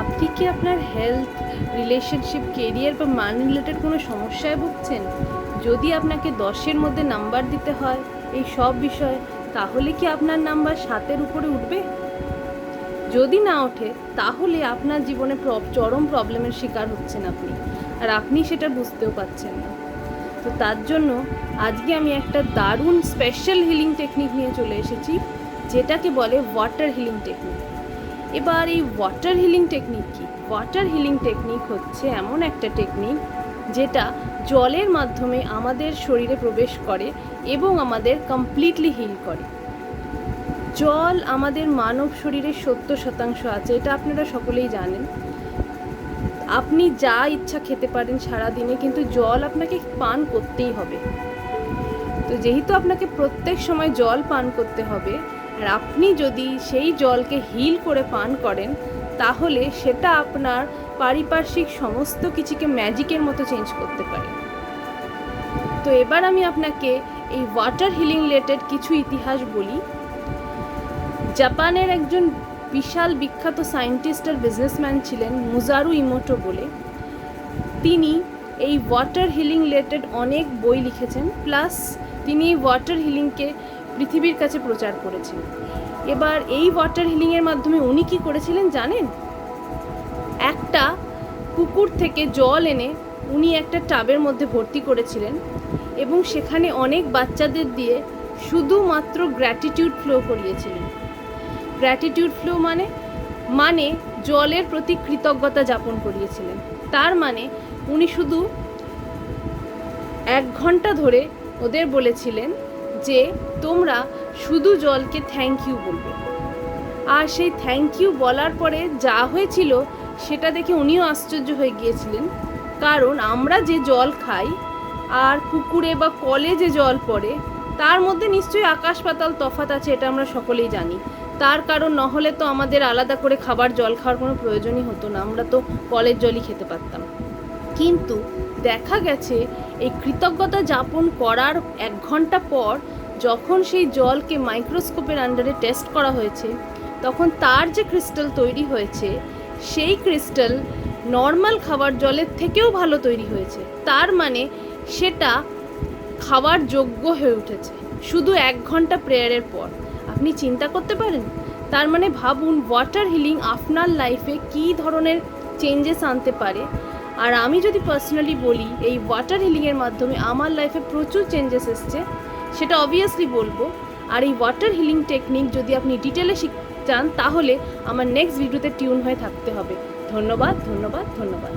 আপনি কি আপনার হেলথ রিলেশনশিপ কেরিয়ার বা মানি রিলেটেড কোনো সমস্যায় ভুগছেন? যদি আপনাকে দশের মধ্যে নাম্বার দিতে হয় এই সব বিষয়ে, তাহলে কি আপনার নাম্বার সাতের উপরে উঠবে? যদি না ওঠে, তাহলে আপনার জীবনে চরম প্রবলেমের শিকার হচ্ছেন আপনি। আর আপনি সেটা বুঝতেও পারছেন না। তো তার জন্য আজকে আমি একটা দারুণ স্পেশাল হিলিং টেকনিক নিয়ে চলে এসেছি, যেটাকে বলে ওয়াটার হিলিং টেকনিক এবার এই ওয়াটার হিলিং টেকনিক কি? ওয়াটার হিলিং টেকনিক হচ্ছে এমন একটা টেকনিক যেটা জলের মাধ্যমে আমাদের শরীরে প্রবেশ করে এবং আমাদের কমপ্লিটলি হিল করে। জল আমাদের মানব শরীরের সত্তর শতাংশ আছে, এটা আপনারা সকলেই জানেন। আপনি যা ইচ্ছা খেতে পারেন সারা দিনে কিন্তু জল আপনাকে পান করতেই হবে। তো যেহেতু আপনাকে প্রত্যেক সময় জল পান করতে হবে আর আপনি যদি সেই জলকে হিল করে পান করেন, তাহলে সেটা আপনার পারিপার্শ্বিক সমস্ত কিছুকে ম্যাজিকের মতো চেঞ্জ করতে পারে। তো এবার আমি আপনাকে এই ওয়াটার হিলিং রিলেটেড কিছু ইতিহাস বলি। জাপানের একজন বিশাল বিখ্যাত সায়েন্টিস্ট আর বিজনেসম্যান ছিলেন মুজারু ইমোটো বলে। তিনি এই ওয়াটার হিলিং রিলেটেড অনেক বই লিখেছেন, প্লাস তিনি ওয়াটার হিলিংকে পৃথিবীর কাছে প্রচার করেছেন এবার এই ওয়াটার হিলিংয়ের মাধ্যমে উনি কি করেছিলেন জানেন? একটা পুকুর থেকে জল এনে উনি একটা টাবের মধ্যে ভর্তি করেছিলেন এবং সেখানে অনেক বাচ্চাদের দিয়ে শুধুমাত্র গ্র্যাটিটিউড ফ্লো করিয়েছিলেন। গ্র্যাটিটিউড ফ্লো মানে মানে জলের প্রতি কৃতজ্ঞতা যাপন করিয়েছিলেন। তার মানে উনি শুধু এক ঘণ্টা ধরে ওদের বলেছিলেন যে তোমরা শুধু জলকে থ্যাংক ইউ বলবে। আর সেই থ্যাংক ইউ বলার পরে যা হয়েছিল সেটা দেখে উনিও আশ্চর্য হয়ে গিয়েছিলেন। কারণ আমরা যে জল খাই, আর পুকুরে বা কলে যে জল পড়ে, তার মধ্যে নিশ্চয়ই আকাশ পাতাল তফাত আছে, এটা আমরা সকলেই জানি। তার কারণ নহলে তো আমাদের আলাদা করে খাবার, জল খাওয়ার কোনো প্রয়োজনই হতো না, আমরা তো কলের জলই খেতে পারতাম। কিন্তু দেখা গেছে, এই কৃতজ্ঞতা যাপন করার এক ঘণ্টা পর যখন সেই জলকে মাইক্রোস্কোপের আন্ডারে টেস্ট করা হয়েছে, তখন তার যে ক্রিস্টাল তৈরি হয়েছে, সেই ক্রিস্টাল নর্মাল খাবার জলের থেকেও ভালো তৈরি হয়েছে। তার মানে সেটা খাওয়ার যোগ্য হয়ে উঠেছে। শুধু এক ঘণ্টা প্রেয়ারের পর। আপনি চিন্তা করতে পারেন? তার মানে ভাবুন ওয়াটার হিলিং আপনার লাইফে কী ধরনের চেঞ্জেস আনতে পারে? আর আমি যদি পার্সোনালি বলি, এই ওয়াটার হিলিংয়ের মাধ্যমে আমার লাইফে প্রচুর চেঞ্জেস এসছে। সেটা অবভিয়াসলি বলব। আর এই ওয়াটার হিলিং টেকনিক যদি আপনি ডিটেলে শিখ, চান, তাহলে আমার নেক্সট ভিডিওতে টিউন হয়ে থাকতে হবে। ধন্যবাদ ধন্যবাদ ধন্যবাদ।